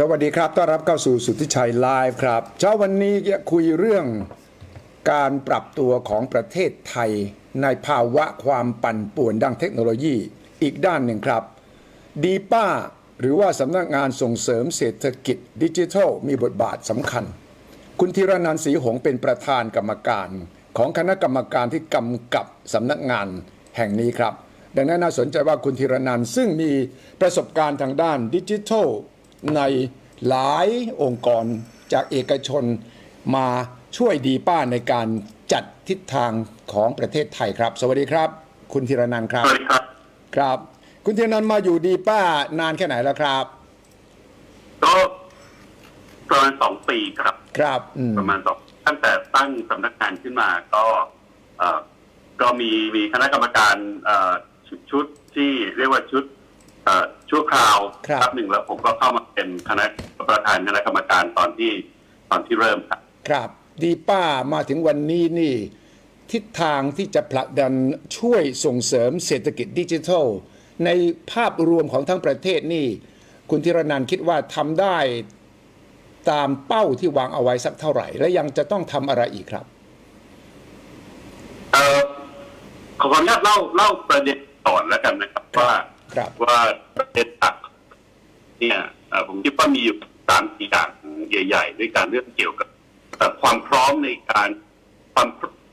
สวัสดีครับต้อนรับเข้าสู่สุทธิชัยไลฟ์ครับ เช้าวันนี้จะคุยเรื่องการปรับตัวของประเทศไทย ในภาวะความปั่นป่วนด้านเทคโนโลยีอีกด้านหนึ่งครับ ดีป้าหรือว่าสำนักงานส่งเสริมเศรษฐกิจดิจิทัล มีบทบาทสำคัญ คุณธีรนันท์ศรีหงเป็นประธานกรรมการ ของคณะกรรมการที่กำกับสำนักงานแห่งนี้ครับ ดังนั้นน่าสนใจว่าคุณธีรนันท์ซึ่งมีประสบการณ์ทางด้านดิจิทัล ในหลายองค์กรจากเอกชนมาช่วยดีป้าในการจัดทิศทางของประเทศไทยครับ สวัสดีครับ คุณธีรนันท์ครับ สวัสดีครับ ครับ คุณธีรนันท์มาอยู่ดีป้านานแค่ไหนแล้วครับ ก็ประมาณสองปีครับ ครับอืมประมาณสองตั้งแต่ตั้งสำนักงานขึ้นมาก็เอ่อก็มีมีคณะกรรมการเอ่อชุดชุดที่เรียกว่าชุดเอ่อ ชั่วคราวครับ หนึ่งแล้วผมก็เข้ามาเป็นคณะประธานคณะกรรมการตอนที่ตอนที่เริ่มครับ ครับดีป้ามาถึงวันนี้นี่ ทิศทางที่จะผลักดันช่วยส่งเสริมเศรษฐกิจดิจิทัล ในภาพรวมของทั้งประเทศนี่ คุณธีรนันท์คิดว่าทำได้ตามเป้าที่วางเอาไว้สักเท่าไหร่ และยังจะต้องทำอะไรอีกครับ เอ่อขออนุญาตเล่าเล่าประเด็นก่อนแล้วกันนะครับ ว่า ครับว่าประเด็นหลักเนี่ยเอ่อผมคิดว่ามีอยู่สามสี่อย่างใหญ่ ๆ ด้วยการเรื่องเกี่ยวกับเอ่อความพร้อมในการความ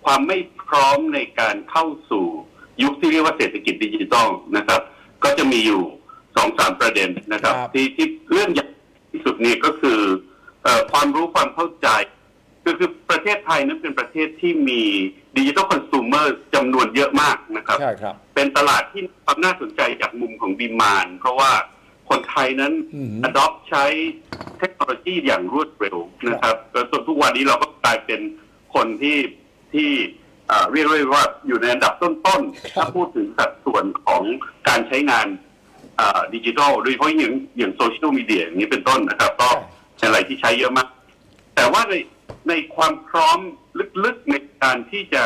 ความไม่พร้อมในการเข้าสู่ยุคที่เรียกว่าเศรษฐกิจดิจิทัลนะครับ ก็จะมีอยู่สองสามประเด็นนะครับครับที่ที่เรื่องใหญ่ที่สุดนี่ก็คือเอ่อความรู้ความเข้าใจ คือคือประเทศไทยนั้นเป็นประเทศที่มีดิจิทัลคอน sumer จำนวนเยอะมากนะครับ ใช่ครับ เป็นตลาดที่มีความน่าสนใจจากมุมของดีมานเพราะว่าคนไทยนั้นอืม adopt ใช้เทคโนโลยีอย่างรวดเร็วนะครับแล้วจนทุกวันนี้เราก็กลายเป็นคนที่ที่เอ่อเรียกได้ว่าอยู่ในอันดับต้นๆ ถ้าพูดถึงสัดส่วนของการใช้งานเอ่อดิจิทัลโดยเฉพาะอย่างอย่างโซเชียลมีเดียอย่างนี้เป็นต้นนะครับ ก็เป็นอะไรที่ใช้เยอะมาก แต่ว่าใน ในความพร้อมลึกๆในการที่จะ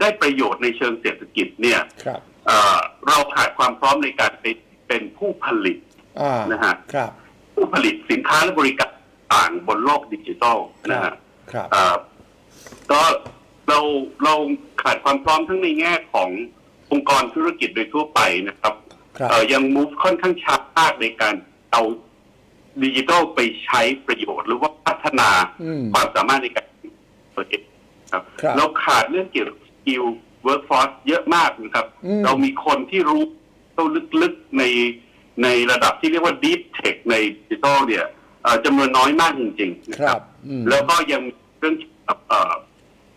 ได้ประโยชน์ในเชิงเศรษฐกิจเนี่ยครับเอ่อเราขาดความพร้อมในการเป็นเป็นผู้ผลิตอ่านะฮะครับผู้ผลิตสินค้าและบริการต่างบนโลกดิจิทัลนะฮะครับเอ่อก็เราเราขาดความพร้อมทั้งในแง่ขององค์กรธุรกิจโดยทั่วไปนะครับครับ เอ่อยัง move ค่อนข้างช้ามากในการเอา ดิจิทัลไปใช้ประโยชน์ หรือว่าพัฒนาอืมความสามารถในการตัวเองครับครับเราขาดเรื่องเกี่ยวกับสกิล workforce เยอะมากนะครับอืมเรามีคนที่รู้ต้องลึกๆในในระดับที่เรียกว่า deep tech ในดิจิทัลเนี่ยเอ่อจำนวนน้อยมากจริงๆนะคครัรับบอืมแล้วก็ยังมีเรื่องเกี่ยวกับเอ่อ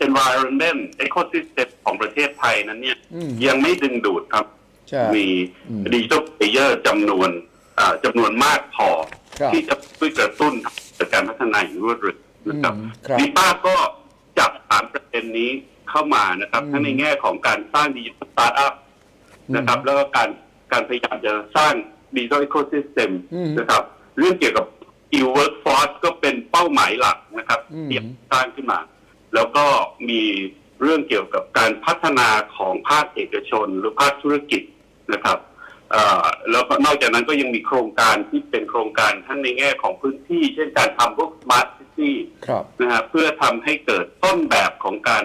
environment ecosystem ของประเทศไทยนั้นเนี่ยอืมยังไม่ดึงดูดครับใช่มีอืมดิจิทัลเพลเยอร์จำนวนเอ่อจำนวนมากพอครับ ที่จะช่วยกระตุ้นการพัฒนาอย่างรวดเร็วนะครับอืมครับดีป้าก็จับสามประเด็นนี้เข้ามานะครับอืมทั้งในแง่ของการสร้างดิจิทัลสตาร์ทอัพนะครับ แล้วก็การการพยายามจะสร้างดิจิทัลอีโคซิสเต็มอืมนะครับ เรื่องเกี่ยวกับอีเวิร์กฟอร์สก็เป็นเป้าหมายหลักนะครับอืมที่สร้างขึ้นมา แล้วก็มีเรื่องเกี่ยวกับการพัฒนาของภาคเอกชน หรือภาคธุรกิจนะครับเอ่อ แล้วก็นอกจากนั้นก็ยังมีโครงการที่เป็นโครงการทั้งในแง่ของพื้นที่ เช่นการทำพวก smart city ครับนะฮะเพื่อทำให้เกิดต้นแบบของการ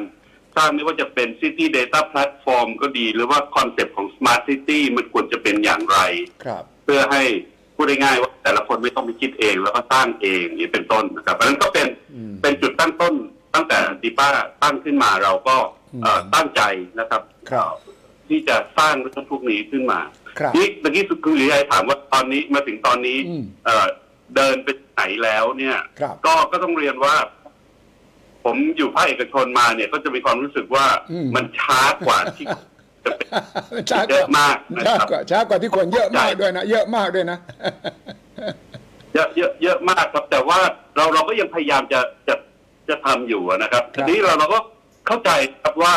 สร้างไม่ว่าจะเป็น City Data Platform ก็ดี หรือว่าคอนเซปต์ของ Smart City มันควรจะเป็นอย่างไรครับเพื่อให้พูดง่ายๆว่าแต่ละคนไม่ต้องไปคิดเอง แล้วก็สร้างเองอย่างนี้เป็นต้นนะครับเพราะฉะนั้นก็เป็นอืมเป็นจุดตั้งต้นตั้งแต่ดีป้าตั้งขึ้นมาเราก็เอ่อตั้งใจนะครับครับที่จะสร้างเรื่องพวกนี้ขึ้นมาครับ นี่เมื่อกี้คุณหลีไอถามว่าตอนนี้มาถึงตอนนี้อืมเอ่อเดินไปไหนแล้วเนี่ยครับก็ก็ต้องเรียนว่า ผมอยู่ภาคเอกชนมาเนี่ย ก็จะมีความรู้สึกว่าอืมมันช้ากว่าที่จะเป็นช้าเยอะมากนะช้าครับกว่าช้ากว่าที่ควรเยอะมากด้วยนะเยอะมากด้วยนะเยอะเยอะเยอะมากครับ แต่ว่าเราเราก็ยังพยายามจะจะจะทำอยู่นะครับครับ ทีนี้เราเราก็เข้าใจครับว่า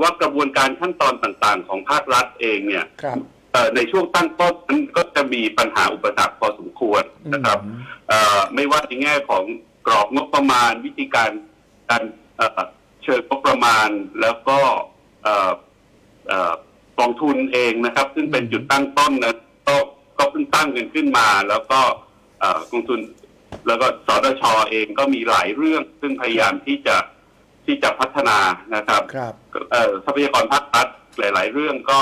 ว่ากระบวนการขั้นตอนต่างๆ ของภาครัฐเองเนี่ยครับเอ่อ ในช่วงตั้งต้นนั้นก็จะมีปัญหาอุปสรรคพอสมควรนะครับอืมเอ่อไม่ว่าในแง่ของกรอบงบประมาณวิธีการการเอ่อเชิญงบประมาณแล้วก็เอ่อเอ่อกองทุนเองนะครับ ซึ่งเป็นจุดตั้งต้นนะก็ก็เพิ่งตั้งกันขึ้นมา แล้วก็เอ่อกองทุนแล้วก็สตชเองก็มีหลายเรื่อง ซึ่งพยายามที่จะที่จะพัฒนานะครับครับเอ่อทรัพยากรภาครัฐหลาย ๆ เรื่องก็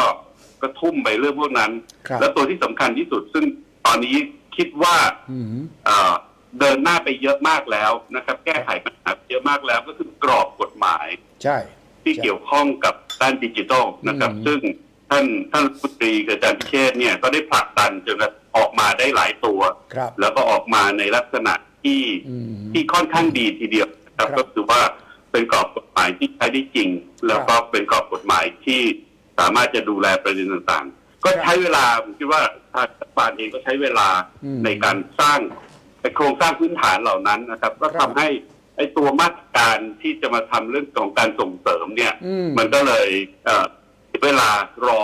ก็ทุ่มไปเรื่องพวกนั้น ครับแล้วตัวที่สำคัญที่สุด ซึ่งตอนนี้คิดว่าอืมเอ่อเดินหน้าไปเยอะมากแล้วนะครับ แก้ไขปัญหาเยอะมากแล้วก็คือกรอบกฎหมาย ใช่ ที่ใช่เกี่ยวข้องกับด้านดิจิทัลนะครับ อืม ซึ่งท่านท่านรัฐมนตรีกับอาจารย์พิเชษฐ์เนี่ยก็ได้ผลักดันจนกระทั่งออกมาได้หลายตัว ครับ แล้วก็ออกมาในลักษณะที่อืม ที่ค่อนข้างดีทีเดียวนะครับ ครับก็คือว่าเป็นกรอบกฎหมายที่ใช้ได้จริง แล้วก็เป็นกรอบกฎหมายที่ สามารถจะดูแลประเด็นต่างๆ ก็ใช้เวลาผมคิดว่าทางรัฐบาลเองก็ใช้เวลาอืมในการสร้างไอ้โครงสร้างพื้นฐานเหล่านั้นนะครับ ก็ครัทำบให้ไอ้ตัวมาตรการที่จะมาทำเรื่องของการส่งเสริมเนี่ยอืมมันก็เลยเอ่อเวลารอ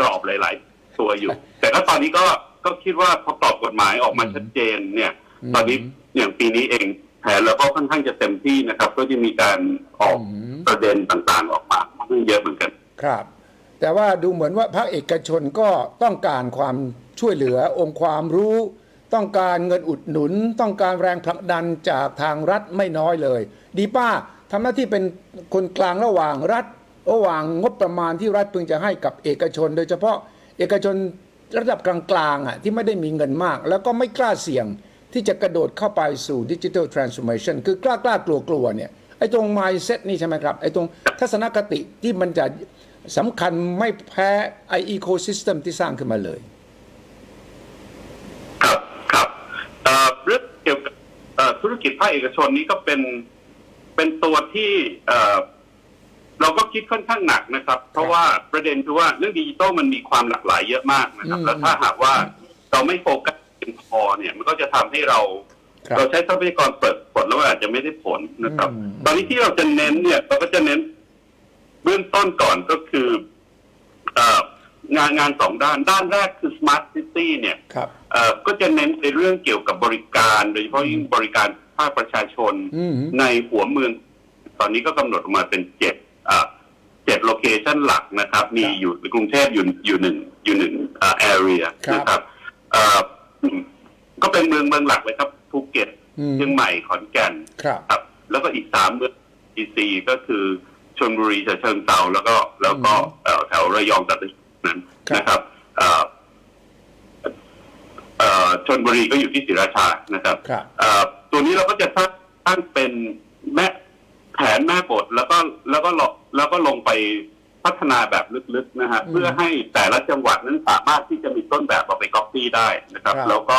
กรอบหลาย ๆ ตัวอยู่ แต่ก็ตอนนี้ก็ก็คิดว่าพอกรอบกฎหมายออกมาอืมชัดเจนเนี่ยอืมตอนนี้อย่างปีนี้เองแผนเราก็ค่อนข้างจะเต็มที่นะครับ ก็จะมีการออกอืมประเด็นต่างๆออกมาค่อนข้างเยอะเหมือนกัน ครับ แต่ว่าดูเหมือนว่าภาคเอกชนก็ต้องการความช่วยเหลือองค์ความรู้ ต้องการเงินอุดหนุน ต้องการแรงผลักดันจากทางรัฐไม่น้อยเลย ดีป้าทำหน้าที่เป็นคนกลางระหว่างรัฐระหว่างงบประมาณที่รัฐพึงจะให้กับเอกชน โดยเฉพาะเอกชนระดับกลางๆอะที่ไม่ได้มีเงินมาก แล้วก็ไม่กล้าเสี่ยงที่จะกระโดดเข้าไปสู่ดิจิทัลทรานส์ o r m a t i o n คือกล้ากล้ากลัวกลัวๆเนี่ยไอ้ตรง mindset นี่ใช่ไหมครับ ไอ้ตรงทัศนคติที่มันจะ สำคัญไม่แพ้ไอ้ ecosystem ที่สร้างขึ้นมาเลย ครับครับเอ่อเรื่องเกี่ยวกับเอ่อธุรกิจภาคเอกชนนี้ก็เป็นเป็นตัวที่เอ่อเราก็คิดค่อนข้างหนักนะครับ เพราะว่าประเด็นคือว่าเรื่องดิจิทัลมันมีความหลากหลายเยอะมากนะครับอืมแล้วถ้าหากว่าเราไม่โฟกัสเพียงพอเนี่ย มันก็จะทำให้เราครับเราใช้ทรัพยากรเปิดผลแล้วมันอาจจะไม่ได้ผลนะครับอืมตอนนี้ที่เราจะเน้นเนี่ยเราก็จะเน้น เบื้องต้นก่อนก็คือเอ่องานงานสองด้าน ด้านแรกคือ smart city เนี่ยครับ เอ่อก็จะเน้นในเรื่องเกี่ยวกับบริการ โดยเฉพาะยิ่งบริการภาคประชาชนอืม ในหัวเมือง ตอนนี้ก็กำหนดออกมาเป็นเจ็ดอ่าเจ็ดโลเคชันหลักนะครับ มีอยู่ในกรุงเทพอยู่อยู่หนึ่งอยู่หนึ่งอ่า area ครับนะครับเอ่อก็เป็นเมืองเมืองหลักเลยครับภูเก็ตอืม เชียงใหม่ขอนแก่น ครับ ครับแล้วก็อีกสามเมืองดีซีก็คือ ชลบุรีฉะเชิงเทราแล้วก็แล้วก็เอ่อแถวระยองตัดนั้นครับนะครับเอ่อเอ่อชนบุรีก็อยู่ที่ศรีราชานะครับครับเอ่อตัวนี้เราก็จะสร้างสร้างเป็นแม่แผนแม่บทแล้วก็แล้วก็ลงแล้วก็ลงไปพัฒนาแบบลึกๆนะฮะอืมเพื่อให้แต่ละจังหวัดนั้นสามารถที่จะมีต้นแบบเอาไปก๊อปปี้ได้นะครับครับแล้วก็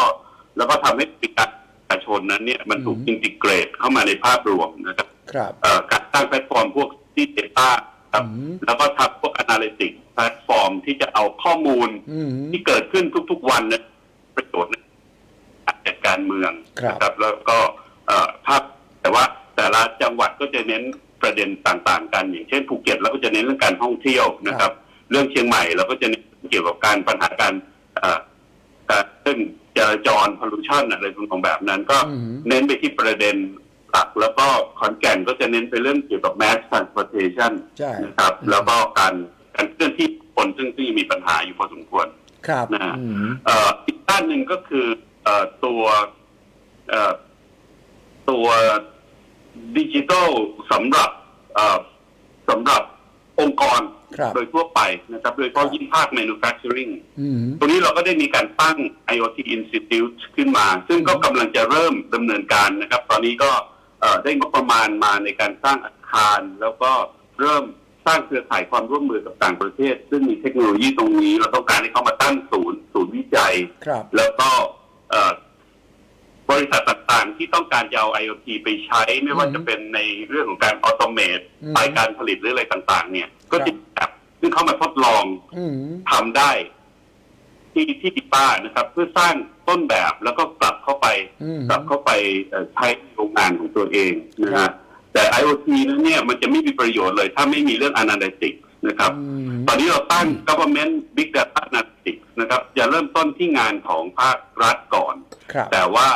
แล้วก็ทำให้กิจการประชาชนนั้นเนี่ยมันถูกอืมอินทิเกรตเข้ามาในภาพรวมนะครับครับเอ่อการสร้างแพลตฟอร์มพวก ที่เดต้าครับ อืมแล้วก็ทำพวก analytics แพลตฟอร์มที่จะเอาข้อมูลอืม ที่เกิดขึ้นทุกๆวันนะประโยชน์ในการจัดการเมืองครับ นะครับ แล้วก็เอ่อภาพแต่ว่าแต่ละจังหวัดก็จะเน้นประเด็นต่างๆ กัน อย่างเช่นภูเก็ตเราก็จะเน้นเรื่องการท่องเที่ยวนะครับ เรื่องเชียงใหม่เราก็จะเน้นเกี่ยวกับการปัญหาการเอ่อการเรื่องจราจรพลูชันอะไรของแบบนั้นก็ อืม เน้นไปที่ประเด็น หลัก แล้วก็ขอนแก่นก็จะเน้นไปเรื่องเกี่ยวกับ mass transportation ใช่ นะครับ แล้วก็การการเคลื่อนที่คนซึ่งที่มีปัญหาอยู่พอสมควร ครับนะฮะ อืมเอ่ออีกด้านหนึ่งก็คือเอ่อตัวเอ่อตัวดิจิทัลสำหรับเอ่อสำหรับองค์กรครับ โดยทั่วไปนะครับ โดยเฉพาะยิ่งภาค manufacturing อืม ตรงนี้เราก็ได้มีการตั้ง IoT Institute ขึ้นมา ซึ่งก็กำลังจะเริ่มดำเนินการนะครับ ตอนนี้ก็เอ่อ ได้งบประมาณมาในการสร้างอาคาร แล้วก็เริ่มสร้างเครือข่ายความร่วมมือกับต่างประเทศ ซึ่งมีเทคโนโลยีตรงนี้ เราต้องการให้เขามาตั้งศูนย์ ศูนย์วิจัยครับแล้วก็เอ่อบริษัทต่างๆ ที่ต้องการจะเอา IoT ไปใช้ไม่ว่าอืมจะเป็นในเรื่องของการออโตเมตอืมสายการผลิตหรืออะไรต่างๆ เนี่ย ก็ครับจะแบบซึ่งเขามาทดลองอืมทำได้ ที่ที่ดิป้านะครับ เพื่อสร้าง ต้นแบบแล้วก็กลับเข้าไปอืมกลับเข้าไปเอ่อใช้โรงงานของตัวเองนะครัฮะบแต่ IoT นั้นเนี่ยมันจะไม่มีประโยชน์เลย ถ้าไม่มีเรื่อง Analytics นะครับอืมตอนนี้เราตั้ง government big data analytics นะครับ จะเริ่มต้นที่งานของภาครัฐก่อนครับแต่ว่า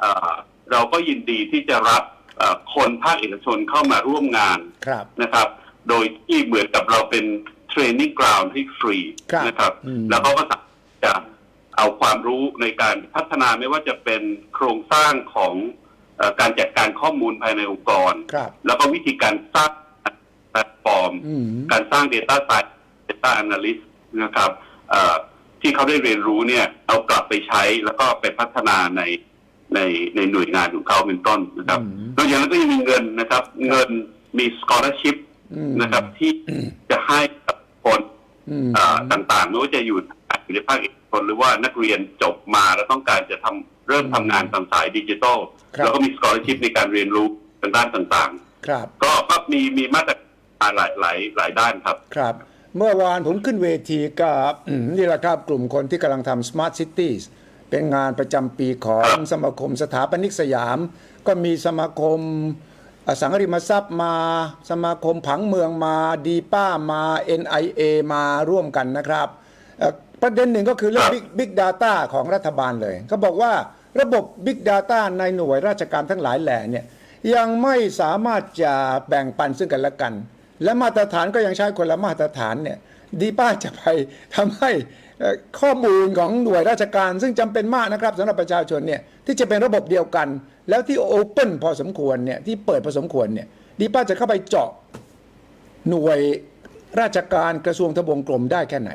เอ่อเราก็ยินดีที่จะรับเอ่อคนภาคเอกชนเข้ามาร่วมงานครับนะครับ โดยที่เหมือนกับเราเป็นเทรนนิ่งกราวน์ให้ฟรีครับนะครับอืมแล้วเขาก็สามารถจะ เอาความรู้ในการพัฒนาไม่ว่าจะเป็นโครงสร้างของเออการจัดการข้อมูลภายในองค์กรครับแล้วก็วิธีการสร้างแพลตฟอร์มอืมการสร้าง Data Science Data Analyst นะครับเอ่อที่เขาได้เรียนรู้เนี่ยเอากลับไปใช้แล้วก็ไปพัฒนาในในในหน่วยงานของเขาเป็นต้นนะครับอืมนอกจากนั้นก็ยังมีเงินนะครับ เงินมี scholarship อืมนะครับที่จะให้กับคนอืมเอ่อต่างๆไม่ว่าจะอยู่อยู่ในภาคเอก ชนหรือว่านักเรียนจบมาแล้วต้องการจะทำเริ่มทำงานทางสายดิจิทัลครับแล้วก็มี scholarship ในการเรียนรู้ทางด้านต่างครับๆก็ก็มีมีมาตรการหลายหลายหลายด้านครับครับ เมื่อวานผมขึ้นเวทีกับอืมนี่แหละครับกลุ่มคนที่กำลังทำ Smart Cities เป็นงานประจำปีของครับสมาคมสถาปนิกสยาม ก็มีสมาคมอสังหาริมทรัพย์มา สมาคมผังเมืองมาดีป้ามา NIA มาร่วมกันนะครับเอ่อ ประเด็นหนึ่งก็คือเรื่อง Big Big Data ของรัฐบาลเลยเขาบอกว่าระบบ Big Data ในหน่วยราชการทั้งหลายแหล่เนี่ยยังไม่สามารถจะแบ่งปันซึ่งกันและกัน และมาตรฐานก็ยังใช้คนละมาตรฐานเนี่ยดีป้าจะไปทำให้เอ่อข้อมูลของหน่วยราชการ ซึ่งจำเป็นมากนะครับสำหรับประชาชนเนี่ยที่จะเป็นระบบเดียวกัน แล้วที่โอเ n นพอสมควรเนี่ยที่เปิดพอสมควรเนี่ยดีป้าจะเข้าไปเจาะหน่วยราชการกระทรวงทบวงกรมได้แค่ไหน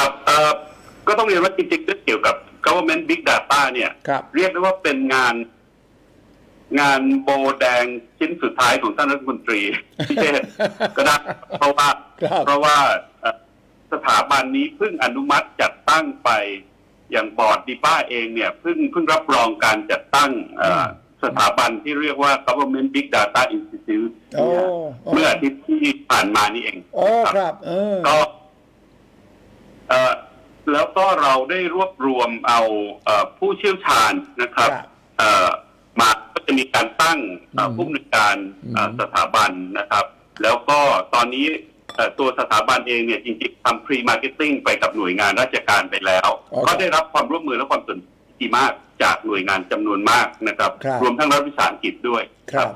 ครับเอ่อก็ต้องเรียนว่าจริงๆเรื่องเกี่ยวกับ government big data เนี่ย ครับ เรียกได้ว่าเป็นงาน งานโบแดงชิ้นสุดท้ายของท่านรัฐมนตรี พิเชษฐ์ก็ได้เพราะว่าครับ เพราะว่าเอ่อสถาบันนี้เพิ่งอนุมัติจัดตั้งไปอย่างบอร์ดดีป้าเองเนี่ยเพิ่งเพิ่งรับรองการจัดตั้งเอ่อสถาบันที่เรียกว่า government big data institute โอ้เนี่ยโอ้ เมื่ออาทิตย์ที่ผ่านมานี่เองโอ้ครับ เออ ก็เอ่อ แล้วก็เราได้รวบรวมเอาเอ่อผู้เชี่ยวชาญนะครับครับเอ่อมาก็จะมีการตั้งเอ่ออืมผู้อำนวยการเอ่ออืมสถาบันนะครับ แล้วก็ตอนนี้เอ่อตัวสถาบันเองเนี่ยจริงๆทำ pre marketing ไปกับหน่วยงานราชการไปแล้ว อ๋อครับก็ได้รับความร่วมมือและความสนใจที่มากจากหน่วยงานจำนวนมากนะครับ ครับ รวมทั้งรัฐวิสาหกิจด้วย ครับ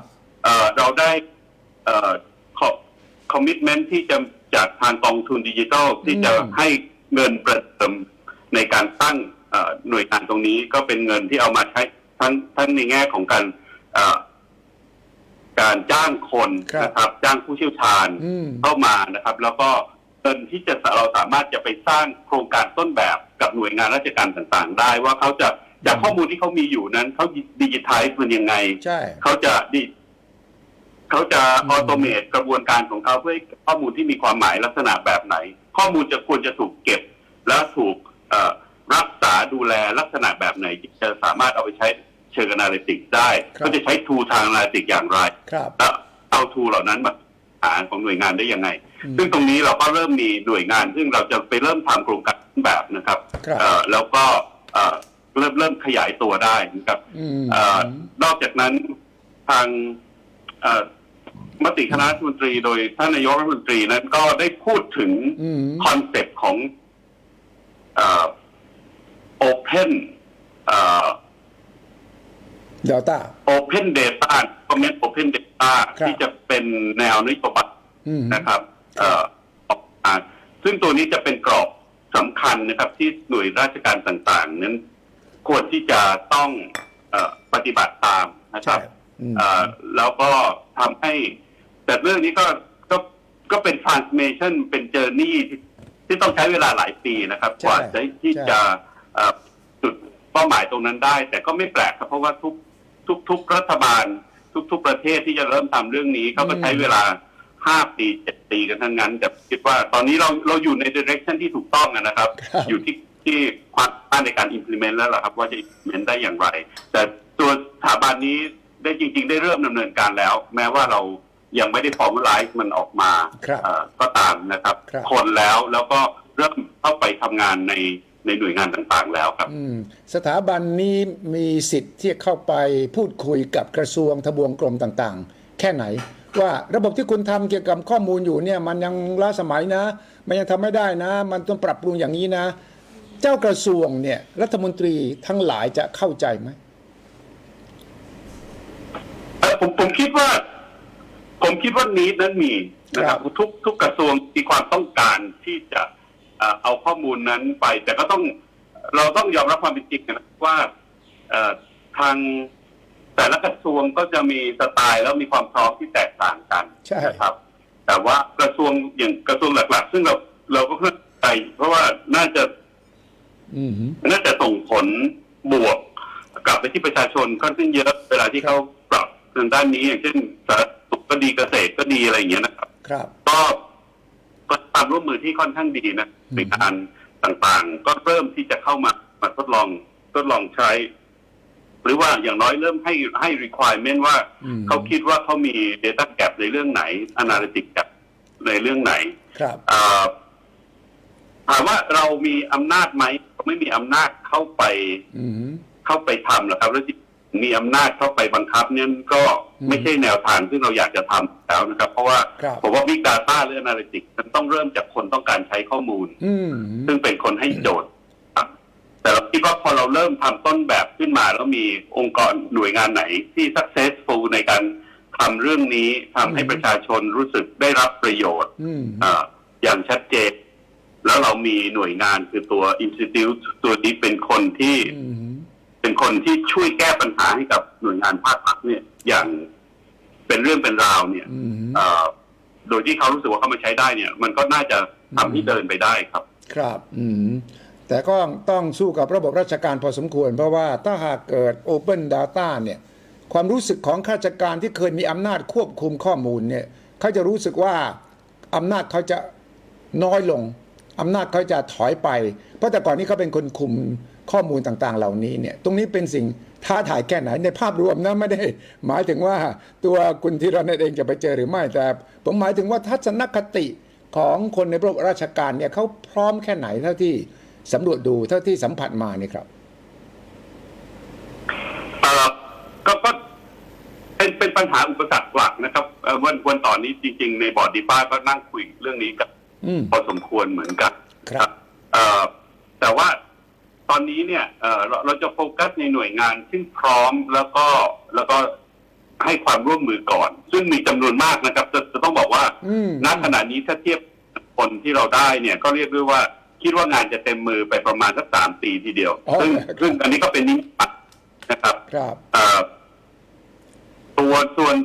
เอ่อเราได้เอ่อคอมมิชเมนที่จะจากทางกองทุนดิจิทัลที่จะอืมให้ เงินประเดิมในการตั้งเอ่อหน่วยงานตรงนี้ก็เป็นเงินที่เอามาใช้ทั้งทั้งในแง่ของการเอ่อการจ้างคนครับนะครับ จ้างผู้เชี่ยวชาญอืมเข้ามานะครับ แล้วก็เงินที่จะเราสามารถจะไปสร้างโครงการต้นแบบกับหน่วยงานราชการต่างๆ ได้ว่าเขาจะจากข้อมูลที่เขามีอยู่นั้นเขาดิจิทัลมันยังไงใช่เขาจะดิเขาจะอืมออโตเมตกระบวนการของเขาเพื่อให้ข้อมูลที่มีความหมายลักษณะแบบไหน ข้อมูลจะควรจะถูกเก็บ และถูกเอ่อรักษาดูแลลักษณะแบบไหนที่จะสามารถเอาไปใช้เชิงอนาลิติกได้เขาจะใช้ทูทางอนาลิติกอย่างไรครับและเอาทูเหล่านั้นมาหาของหน่วยงานได้ยังไงอืมซึ่งตรงนี้เราก็เริ่มมีหน่วยงาน ซึ่งเราจะไปเริ่มทำโครงการแบบนะครับครับเอ่อแล้วก็เอ่อเริ่มเริ่มขยายตัวได้นะครับอืมเออนอกจากนั้นทางเอ่อ มติคณะรัฐมนตรีโดยท่านนายกรัฐมนตรีนั้นก็ได้พูดถึงอืมคอนเซปต์ของโอเพนเดลต้า โอเพนเดต้าคอมเมนต์โอเพนเดต้าครับ ที่จะเป็นแนวนโยบาย อืม นะครับเอ่อออกมาซึ่งตัวนี้จะเป็นกรอบสำคัญนะครับ ที่หน่วยราชการต่างๆ นั้น ควรที่จะต้องเออปฏิบัติตามนะครับใช่อืม เอ่อแล้วก็ทำให้ แต่เรื่องนี้ก็ก็ก็เป็น transformation เป็น journey ที่ที่ต้องใช้เวลาหลายปีนะครับ ใช่กว่าจะที่ใช่ จะเอ่อจุดเป้าหมายตรงนั้นได้ แต่ก็ไม่แปลกครับ เพราะว่าทุกทุกทุกรัฐบาล ทุกๆประเทศที่จะเริ่มทำเรื่องนี้เขาก็ใช้เวลาห้าปีเจ็ดปีกันทั้งนั้นแต่คิดว่าตอนนี้เราเราอยู่ใน direction ที่ถูกต้องอะนะครับ ครับ อยู่ที่ที่ความสามารถในการ implement แล้วล่ะครับ ว่าจะ implement ได้อย่างไร แต่ตัวสถาบันนี้ได้จริง ๆ ได้เริ่มดำเนินการแล้ว แม้ว่าเรา ยังไม่ได้ formalize มันออกมาครับเอ่อก็ตามนะครับครับคนแล้วแล้วก็เริ่มเข้าไปทำงานในในหน่วยงานต่างๆแล้วครับ อืมสถาบันนี้มีสิทธิ์ที่เข้าไปพูดคุยกับกระทรวงทบวงกรมต่างๆ แค่ไหน ว่าระบบที่คุณทำเกี่ยวกับข้อมูลอยู่เนี่ยมันยังล้าสมัยนะ มันยังทำไม่ได้นะ มันต้องปรับปรุงอย่างนี้นะ เจ้ากระทรวงเนี่ยรัฐมนตรีทั้งหลายจะเข้าใจไหม เอ่อผมผมคิดว่า ผมคิดว่านี้นั้นมีนะครับทุกทุกกระทรวงมีความต้องการที่จะเอ่อเอาข้อมูลนั้นไป แต่ก็ต้องเราต้องยอมรับความเป็นจริงนะว่าเอ่อทางแต่ละกระทรวงก็จะมีสไตล์แล้วมีความพร้อมที่แตกต่างกันใช่นะครับ แต่ว่ากระทรวงอย่างกระทรวงหลัก ๆ ซึ่งเราเราก็เข้าใจเพราะว่าน่าจะอืมน่าจะส่งผลบวกกลับไปที่ประชาชนค่อนข้างเยอะเวลาที่เขาปรับทางด้านนี้อย่างเช่นสาธารณสุข ก็ดีเกษตรก็ดีอะไรอย่างเงี้ยนะครับ ครับ ก็ก็ความร่วมมือที่ค่อนข้างดีนะอืมในการต่างๆ ก็เริ่มที่จะเข้ามามาทดลองทดลองใช้ หรือว่าอย่างน้อยเริ่มให้ให้ requirement ว่าอืม เขาคิดว่าเขามี data gap ในเรื่องไหน analytic gap ในเรื่องไหน ครับ เอ่อถามว่าเรามีอำนาจไหมเราไม่มีอำนาจเข้าไปอืม เข้าไปทำหรอกครับ แล้วที่ มีอำนาจเข้าไปบังคับเนี่ยก็อืมไม่ใช่แนวทางซึ่งเราอยากจะทำแล้วนะครับ เพราะว่าครับผมว่า Big Data หรือ Analytics มันต้องเริ่มจากคนต้องการใช้ข้อมูลอืมซึ่งเป็นคนให้โจทย์ครับแต่เราคิดว่าพอเราเริ่มทำต้นแบบขึ้นมา แล้วมีองค์กรหน่วยงานไหนที่ successful ในการทำเรื่องนี้ทำให้อืมประชาชนรู้สึกได้รับประโยชน์อืมอ่าอย่างชัดเจนแล้วเรามีหน่วยงานคือตัว Institute ตัวนี้เป็นคนที่อืม เป็นคนที่ช่วยแก้ปัญหาให้กับหน่วยงานภาครัฐเนี่ย อย่างเป็นเรื่องเป็นราวเนี่ยอืมเอ่อโดยที่เขารู้สึกว่าเขามาใช้ได้เนี่ย มันก็น่าจะทำให้เดินไปได้ครับ ครับ อืมแต่ก็ต้องสู้กับระบบราชการพอสมควร เพราะว่าถ้าหากเกิด Open Data เนี่ยความรู้สึกของข้าราชการที่เคยมีอำนาจควบคุมข้อมูลเนี่ยเขาจะรู้สึกว่าอำนาจเขาจะน้อยลงอำนาจเขาจะถอยไป เพราะแต่ก่อนนี้เขาเป็นคนคุม ข้อมูลต่างๆ เหล่านี้เนี่ยตรงนี้เป็นสิ่งท้าทายแค่ไหนในภาพรวมนะไม่ได้ หมายถึงว่าตัวคุณธีรนันท์เองจะไปเจอหรือไม่แต่ ผมหมายถึงว่าทัศนคติของคนในระบบราชการเนี่ยเขาพร้อมแค่ไหนเท่าที่สำรวจดูเท่าที่สัมผัสมาเนี่ยครับเอ่อก็ก็เป็นเป็นปัญหาอุปสรรคหลักนะครับเอ่อวันวันต่อนนี้จริง ๆ ในบอร์ดดีป้าก็นั่งคุยเรื่องนี้กันอืมพอสมควรเหมือนกันครับเอ่อแต่ว่า ตอนนี้เนี่ยเอ่อเราเราจะโฟกัสในหน่วยงานที่พร้อมแล้วก็แล้วก็ให้ความร่วมมือก่อน ซึ่งมีจำนวนมากนะครับจะจะต้องบอกว่าอืมณขณะนี้ถ้าเทียบคนที่เราได้เนี่ยก็เรียกได้ว่าคิดว่างานจะเต็มมือไปประมาณสักสามปีทีเดียว อ๋อซึ่งครับ ซึ่งอันนี้ก็เป็นนิมิตนะครับ ครับ เอ่อตัวส่วน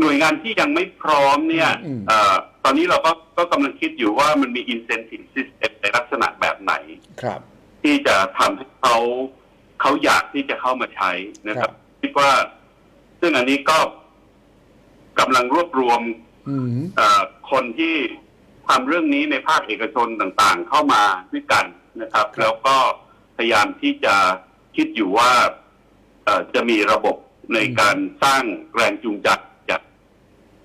หน่วยงานที่ยังไม่พร้อมเนี่ยอืม เอ่อตอนนี้เราก็ก็กำลังคิดอยู่ว่ามันมี incentive system ในลักษณะแบบไหน ครับ ที่จะทำให้เขาเขาอยากที่จะเข้ามาใช้นะครับ คิดว่า ซึ่งอันนี้ก็กำลังรวบรวมอืมเอ่อคนที่ทำเรื่องนี้ในภาคเอกชนต่างๆ เข้ามาด้วยกันนะครับครับแล้วก็พยายามที่จะคิดอยู่ว่าเอ่อจะมีระบบในการสร้างแรงจูงใจจาก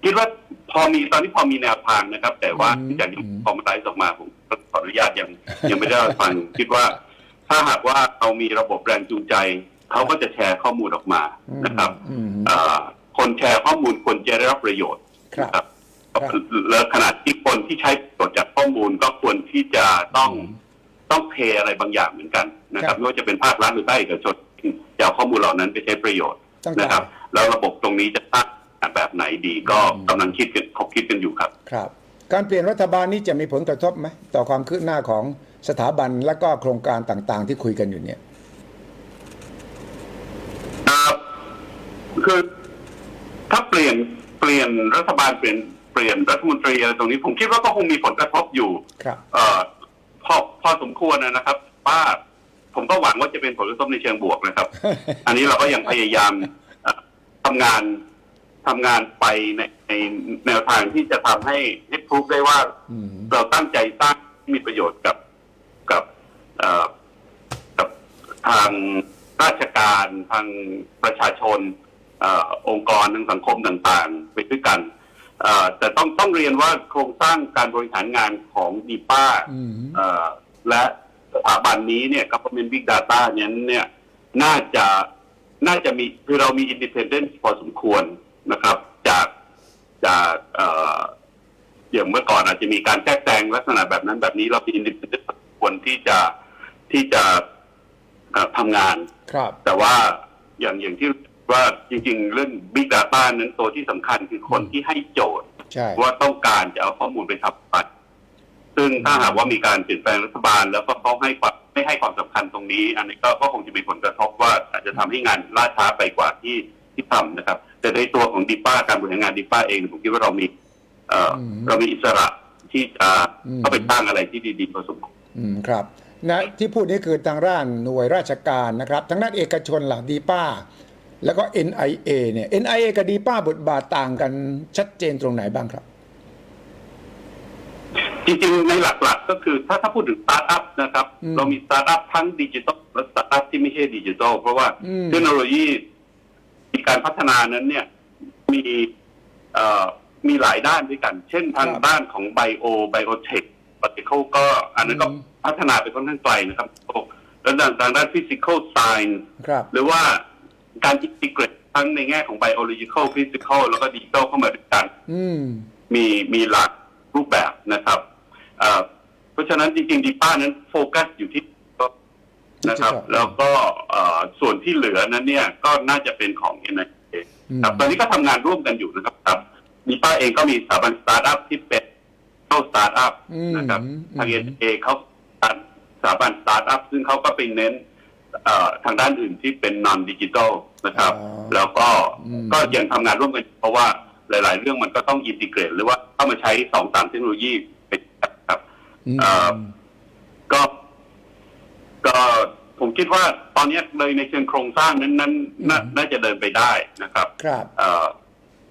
คิดว่าพอมีตอนนี้พอมีแนวทางนะครับ แต่ว่าอย่างที่พอมาไลฟ์ออกมาผมขออนุญาตยังยังไม่ได้ฟัง คิดว่า ถ้าหากว่าเรามีระบบแรงจูงใจ เขาก็จะแชร์ข้อมูลออกมานะครับอืมเอ่อคนแชร์ข้อมูลควรจะได้รับประโยชน์ครับนะครับครับแล้วขนาดที่คนที่ใช้ประโยชน์จากข้อมูลก็ควรที่จะต้องต้องเพย์อะไรบางอย่างเหมือนกันนะคครัรับบไม่ว่าจะเป็นภาครัฐหรือภาคเอกชนจะเอาข้อมูลเหล่านั้นไปใช้ประโยชน์ต้องนะครับ แล้วระบบตรงนี้จะตั้งแบบไหนดีก็อืมกำลังคิดกันคบคิดกันอยู่ครับ ครับ การเปลี่ยนรัฐบาลนี้จะมีผลกระทบไหมต่อความคืบหน้าของ สถาบันและก็โครงการต่างๆ ที่คุยกันอยู่เนี่ยครับคือถ้าเปลี่ยนเปลี่ยนรัฐบาลเปลี่ยนเปลี่ยนรัฐมนตรีอะไรตรงนี้ ผมคิดว่าก็คงมีผลกระทบอยู่ครับเอ่อพอพอสมควรนะครับว่าผมก็หวังว่าจะเป็นผลกระทบในเชิงบวกนะครับ อันนี้เราก็ยังพยายามเอ่อทำงานทำงานไปในในแนวทางที่จะทำให้ให้พรูฟได้ว่าอืมเราตั้งใจสร้างที่มีประโยชน์กับกับเอ่อ กับทางราชการทางประชาชนเออองค์กรทางสังคมต่างๆ ไปด้วยกันเอ่อแต่ต้องต้องเรียนว่าโครงสร้างการบริหารงานของดีป้าอืมเอ่อและสถาบันนี้เนี่ย government big data เนี่ยเนี่ยน่าจะน่าจะมีคือเรามี independent พอสมควรนะครับ จากจากเอ่ออย่างเมื่อก่อนอาจจะมีการแทรกแซงลักษณะแบบนั้นแบบนี้เรามี independent พอสมควรที่จะ ที่จะเอ่อทำงาน ครับ แต่ว่าอย่างอย่างที่ว่าจริง ๆ เรื่อง big data นั้นตัวที่สำคัญคือคนที่ให้โจทย์ ใช่ ว่าต้องการจะเอาข้อมูลไปทำอะไรซึ่งถ้าหากว่ามีการเปลี่ยนแปลงรัฐบาล แล้วก็เขาให้ความไม่ให้ความสำคัญตรงนี้ อันนี้ก็ก็คงจะมีผลกระทบว่าอาจจะทำให้งานล่าช้าไปกว่าที่ที่ทำนะครับ แต่ในตัวของดีป้าการบริหารงานดีป้าเองผมคิดว่าเรามี เอ่ออม เรามีอิสระที่จะอืมเข้าไปตั้งอะไรที่ดีๆพอสมควร อืมครับ นะที่พูดนี่คือทางด้านหน่วยราชการนะครับทางด้านเอกชนล่ะดีป้า แล้วก็ NIA เนี่ย NIA กับดีป้าบทบาทต่างกันชัดเจนตรงไหนบ้างครับ จริงๆในหลักๆก็คือถ้าถ้าพูดถึงสตาร์ทอัพนะครับอืมเรามีสตาร์ทอัพทั้งดิจิทัลและสตาร์ทอัพที่ไม่ใช่ดิจิทัลเพราะว่าอืมเทคโนโลยีมีการพัฒนานั้นเนี่ยมีเอ่อมีหลายด้านด้วยกัน เช่นทางด้านของไบโอไบโอเทค ปฏิเขาก็อันนั้นก็พัฒนาไปค่อนข้างไกลนะครับแล้วทางด้านฟิสิกอลไซน์ครับหรือว่าการอินทิเกรตทั้งในแง่ของไบโอโลจิคอลฟิสิกอลแล้วก็ดิจิทัลเข้ามาด้วยกันอืมมีมีหลากรูปแบบนะครับเอ่อเพราะฉะนั้นจริงๆดีป้านั้นโฟกัสอยู่ที่นะครับ Digital แล้วก็เอ่อส่วนที่เหลือนั้นเนี่ยก็น่าจะเป็นของ n i a ครับอืมตอนนี้ก็ทำงานร่วมกันอยู่นะครับครับดีป้าเองก็มีสถาบันสตาร์ทอัพที่เป็น เข้าสตาร์ทอัพอืมนะครับอืมทาง n i a เขาสถาบันสตาร์ทอัพซึ่งเขาก็ไปเน้นเอ่อทางด้านอื่นที่เป็น non ดิจิทัลนะครับอ๋อแล้วก็อืมก็ยังทำงานร่วมกันอยู่เพราะว่าหลาย ๆ เรื่องมันก็ต้องอินทิเกรต หรือว่าเข้ามาใช้สองสามเทคโนโลยีเป็นครับอืมเอ่อก็ ก็ผมคิดว่าตอนนี้เลยในเชิงโครงสร้างนั้นนั้นนาน่าจะเดินไปได้นะครับ ครับเอ่อ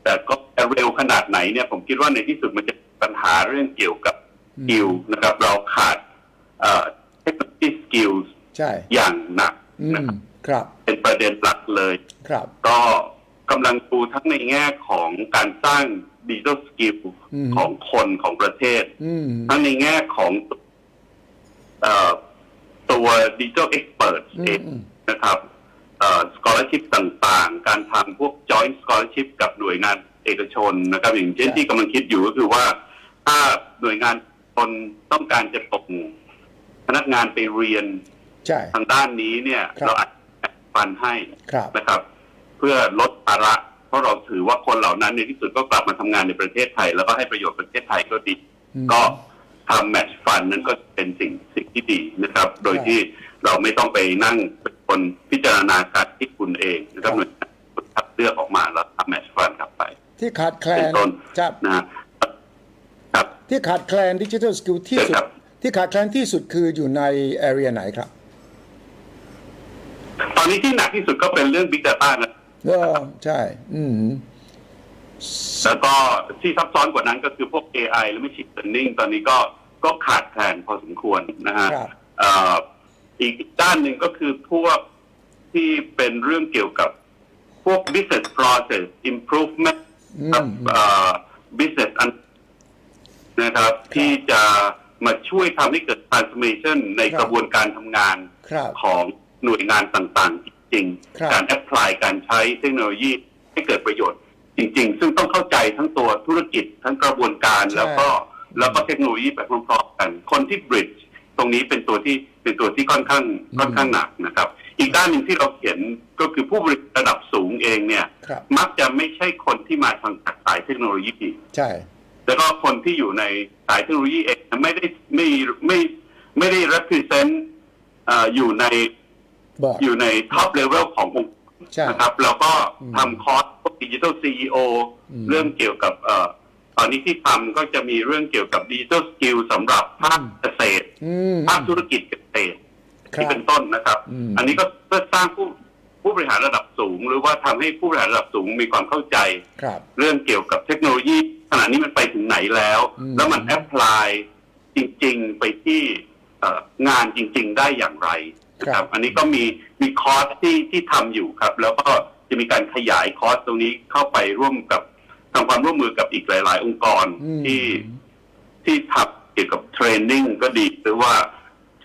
แต่ก็จะเร็วขนาดไหนเนี่ย ผมคิดว่าในที่สุดมันจะ ปัญหาเรื่องเกี่ยวกับอืมสกิลนะครับ เราขาดเอ่อเทคโนโลยีสกิลใช่อย่างหนักอืนะมครับครับ เป็นประเด็นหลักเลยครับ ก็กำลังดูทั้งในแง่ของการสร้างดิจิทัลสกิลอืมของคนของประเทศอืมทั้งในแง่ของเอ่อตัวดิจิทัลเอ็กซ์เพรสอืมเองอืมนะครับเอ่อสกอร์ชิพต่างๆ การทำพวก joint scholarship กับหน่วยงานเอกชนนะครับ อย่างเช่นที่กำลังคิดอยู่ก็คือว่า ถ้าหน่วยงานคนต้องการจะส่งพนักงานไปเรียนใช่ ทางด้านนี้เนี่ย ครับ เราอาจจะฟันให้ครับ นะครับ เพื่อลดภาระ เพราะเราถือว่าคนเหล่านั้นในที่สุดก็กลับมาทำงานในประเทศไทย แล้วก็ให้ประโยชน์ประเทศไทยก็ดี อืม ก็ทำแมทช์ฟันนั้นก็เป็นสิ่งสิ่งที่ดีนะครับ โดยที่เราไม่ต้องไปนั่งเป็นคนพิจารณาการที่คุณเองนะครับครับ หน่วยงานคัดเลือกออกมาแล้วทำแมทช์ฟันกลับไป ที่ขาดแคลเป็นนต้น ครับ นะฮะครับ ที่ขาดแคลนดิจิทัลสกิลที่สุดครับที่ขาดแคลนที่สุดคืออยู่ในแอเรียไหนครับ ตอนนี้ที่หนักที่สุดก็เป็นเรื่อง Big Data นะเออใช่ อืมแล้วก็ที่ซับซ้อนกว่านั้นก็คือพวก AI และ Machine Learning ตอนนี้ก็ก็ขาดแคลนพอสมควรนะฮะครับเอ่ออีกด้านหนึ่งก็คือพวกที่เป็นเรื่องเกี่ยวกับพวก business process improvement อืมกับเอ่อ business อั นนะครับ ที่จะมาช่วยทำให้เกิด transformation ในครับ กระบวนการทำงานครับ ของหน่วยงานต่างๆ จริงครับ ๆ การแอพพลายการใช้เทคโนโลยีให้เกิดประโยชน์จริง ๆ ซึ่งต้องเข้าใจทั้งตัวธุรกิจทั้งกระบวนการใช่ แล้วก็แล้วก็เทคโนโลยีไปพร้อมๆกัน คนที่บริดจ์ตรงนี้เป็นตัวที่เป็นตัวที่ค่อนข้างค่อนข้างหนักนะครับ อีกด้านหนึ่งที่เราเห็นก็คือผู้บริหารระดับสูงเองเนี่ย ครับ มักจะไม่ใช่คนที่มาทางจากสายเทคโนโลยี ใช่ แล้วก็คนที่อยู่ในสายเทคโนโลยีเองไม่ได้ไม่ไม่ไม่ได้ represent เอ่ออยู่ในบอร์ดอยู่ในท็อปเลเวลขององค์กรใช่นะครับ แล้วก็อืมทำคอร์สพวกดิจิทัลซีออืมเรื่องเกี่ยวกับเอ่อตอนนี้ที่ทำก็จะมีเรื่องเกี่ยวกับดิจิทัลสกิลสำหรับภาคเกษตรอืมภาคธุรกิจเกษตรครัที่บเป็นต้นนะครับอืมอันนี้ก็เพื่อสร้างผู้ผู้บริหารระดับสูง หรือว่าทำให้ผู้บริหารระดับสูงมีความเข้าใจครับเรื่องเกี่ยวกับเทคโนโลยีข ณะนี้มันไปถึงไหนแล้วอืมแล้วมันแอพพลายจริง ๆ ไปที่เอ่องานจริง ๆ ได้อย่างไรนะครับ อันนี้ก็มีมีคอร์สที่ที่ทำอยู่ครับ แล้วก็จะมีการขยายคอร์สตรงนี้เข้าไปร่วมกับทำความร่วมมือกับอีกหลาย ๆ องค์กรอืมที่ที่ทำเกี่ยวกับเทรนนิ่งก็ดีหรือว่า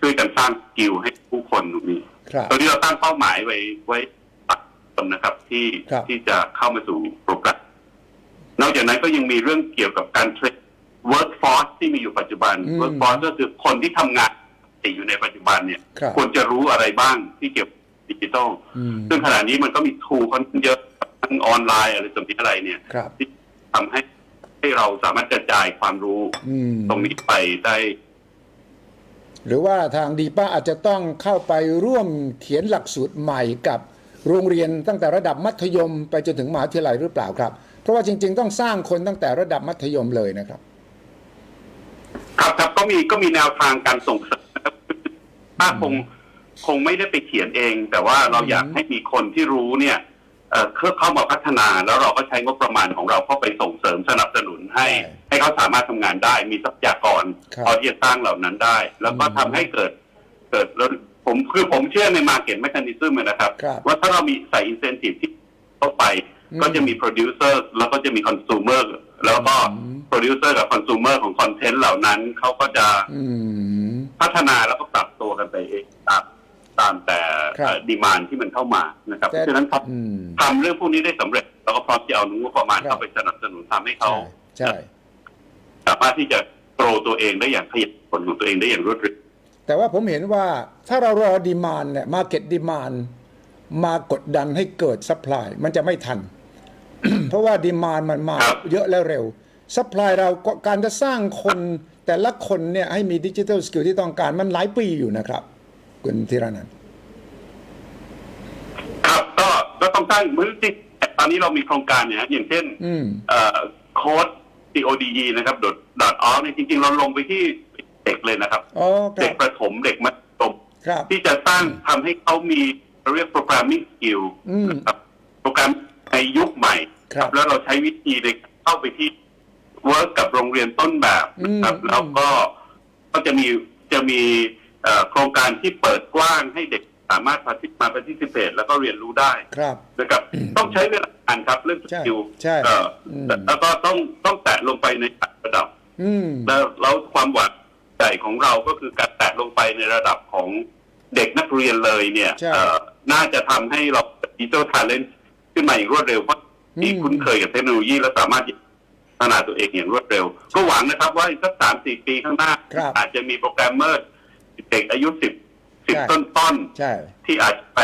ช่วยกันสร้างสกิลให้ผู้คนตรงนี้ครับตอนนี้เราตั้งเป้าหมายไว้ไว้ตัดคนนะครับ ที่ครับที่จะเข้ามาสู่โปรแกรม นอกจากนั้นก็ยังมีเรื่องเกี่ยวกับการเทรน workforce ที่มีอยู่ปัจจุบัน อืม workforce ก็คือคนที่ทำงานที่อยู่ในปัจจุบันเนี่ยครับควรจะรู้อะไรบ้างที่เกี่ยวกับดิจิทัลอืมซึ่งขณะนี้มันก็มีทูค่อนข้างเยอะทั้งออนไลน์อะไรต่างๆอะไรเนี่ยครับ ที่ทำให้ให้เราสามารถกระจายความรู้อืม ตรงนี้ไปได้ หรือว่าทางดีป้าอาจจะต้องเข้าไปร่วมเขียนหลักสูตรใหม่กับโรงเรียนตั้งแต่ระดับมัธยมไปจนถึงมหาวิทยาลัยหรือเปล่าครับ เพราะว่าจริง ๆ ต้องสร้างคนตั้งแต่ระดับมัธยมเลยนะครับ ครับครับก็มีก็มีแนวทางการส่งเสริมนะครับป้าคงคงไม่ได้ไปเขียนเอง แต่ว่าเราอยากให้มีคนที่รู้เนี่ยเอ่อเข้าเข้ามาพัฒนา แล้วเราก็ใช้งบประมาณของเราเข้าไปส่งเสริมสนับสนุนให้ ใช่ ให้เขาสามารถทำงานได้ มีทรัพยากร ครับ พอที่จะสร้างเหล่านั้นได้ แล้วก็ อืม ทำให้เกิดเกิดแล้วผมคือผมเชื่อในมาเก็ตแมคานิซึมนะครับ ครับ ว่าถ้าเรามีใส่อินเซนティブที่เข้าไป อืม ก็จะมีโปรดิวเซอร์แล้วก็จะมีคอน sumer แล้วก็อืมโปรดิวเซอร์กับคอน sumer ของคอนเทนต์เหล่านั้นเขาก็จะอืมพัฒนาแล้วก็ปรับตัวกันไปเองตามตามแต่ครับดีมานที่มันเข้ามานะครับแต่เพราะฉะนั้นทอืมำทำเรื่องพวกนี้ได้สำเร็จเราก็พร้อมจะเอางบประมาณครับเข้าไปสนับสนุนทำให้เขาใช่ใช่สามารถที่จะโตรตัวเองได้อย่างขยันผลของตัวเองได้อย่างรวดเร็วแต่ว่าผมเห็นว่าถ้าเรารอดีมานเนี่ยมาเก็ตดีมานมากดดันให้เกิดซัพพลายมันจะไม่ทัน เพราะว่าดีมานมันมาเยอะและเร็วซัพพลายเราก็การจะสร้างคนแต่ละคนเนี่ยให้มีดิจิทัลสกิลที่ต้องการมันหลายปีอยู่นะครับคุณธีรนันท์ครับก็ก็ต้องตั้งมือจริงตอนนี้เรามีโครงการเนี่ยอย่างเช่นอืมเอ่อโค้ด CODE นะครับ dot dot org เนี่ยจริง ๆ เราลงไปที่เด็กเลยนะครับอ๋อคเด็รักบประถมเด็กมัธยมครับที่จะสร้างทำให้เขามีเรียก programming skill อืมนะครับโปรแกรมในยุคใหม่ ครับ แล้วเราใช้วิธีในการเข้าไปที่ work กับโรงเรียนต้นแบบนะครับ อืม แล้วก็ก็จะมีจะมีเอ่อโครงการที่เปิดกว้างให้เด็กสามารถมา participate แล้วก็เรียนรู้ได้ ครับ นะครับต้องใช้เวลานานครับเรื่องสใช่กิลใช่เอ่ออม แล้วก็ต้องต้องแตะลงไปในระดับ อืม แล้วแล้วความหวังใจของเราก็คือการแตะลงไปในระดับของเด็กนักเรียนเลยเนี่ยใช่ เอ่อน่าจะทำให้เราดิจิทัลทาเลนต์ขึ้นมาอย่างรวดเร็วเพราะ ที่อืมคุ้นเคยกับเทคโนโลยีและสามารถพัฒนาตัวเองอย่างรวดเร็ว ก็หวังนะครับว่าอีกสักสามสี่ปีข้างหน้า ครับอาจจะมีโปรแกรมเมอร์เด็กอายุสิบสิบใช่ ต้นต้นๆใช่ที่อาจจะไป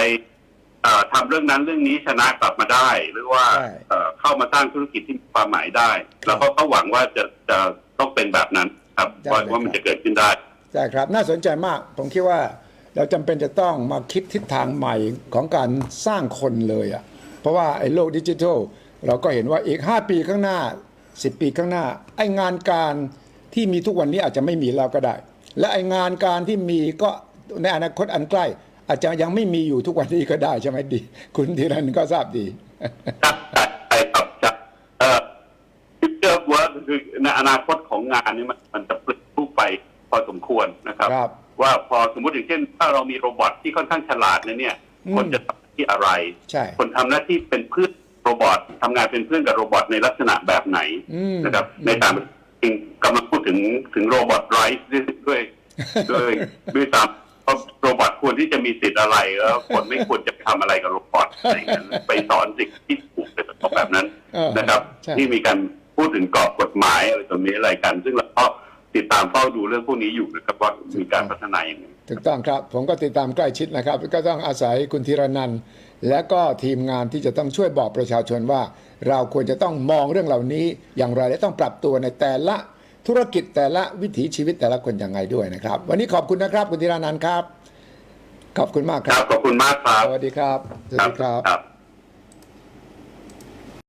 เอ่อทำเรื่องนั้นเรื่องนี้ชนะกลับมาได้ หรือว่าใช่เอ่อเข้ามาสร้างธุรกิจที่มีความหมายได้ ครับแล้วก็ก็หวังว่าจะจะต้องเป็นแบบนั้นครับได้ว่าเลยว่ามันครับ จะเกิดขึ้นได้ ใช่ครับ น่าสนใจมาก ผมคิดว่าเราจำเป็นจะต้องมาคิดทิศทางใหม่ของการสร้างคนเลยอะ่ะ เพราะว่าไอ้โลกดิจิทัล เราก็เห็นว่าอีก 5 ปีข้างหน้า 10 ปีข้างหน้า ไอ้งานการที่มีทุกวันนี้อาจจะไม่มีแล้วก็ได้ และไอ้งานการที่มีก็ในอนาคตอันใกล้ อาจจะยังไม่มีอยู่ทุกวันนี้ก็ได้ใช่ไหมดี คุณธีรันก็ทราบดีครับใช่ครับจะเอ่อ future work คือในอนาคตของงานนี้มันมันจะเปลี่ยนรูปไปพอสมควรนะครับครับว่าพอสมมติอย่างเช่น ถ้าเรามีโรบอทที่ค่อนข้างฉลาดนะเนี่ยอืมคนจะทำหน้าที่อะไรใช่คนทำหน้าที่เป็นเพื่อนโรบอท ทำงานเป็นเพื่อนกับโรบอทในลักษณะแบบไหนอืมนะครับ ในต่างประเทศจริงกำลังพูดถึงถึงโรบอทไรส์ด้วยด้วยด้วยซ้ำเพราะโรบอทควรที่จะมีสิทธิ์อะไรแล้วคนไม่ควรจะทำอะไรกับโรบอทอะไรอย่างนั้นไปสอนสิ่งที่ถูกในสมแบบนั้นเออนะครับ ใช่ ที่มีการพูดถึงกรอบกฎหมายอะไรตรงนี้อะไรกัน ซึ่งเราก็ติดตามเฝ้าดูเรื่องพวกนี้อยู่นะครับว่ามีการพัฒนาอย่างไร ถูกต้องครับ ผมก็ติดตามใกล้ชิดนะครับ ก็ต้องอาศัยคุณธีรนันท์ และก็ทีมงานที่จะต้องช่วยบอกประชาชนว่า เราควรจะต้องมองเรื่องเหล่านี้อย่างไรและต้องปรับตัวในแต่ละธุรกิจแต่ละวิถีชีวิตแต่ละคนอย่างไรด้วยนะครับ วันนี้ขอบคุณนะครับคุณธีรนันท์ครับ ขอบคุณมากคครัรับบ ขอบคุณมากครับ สวัสดีครับ สวัสดีครับครับ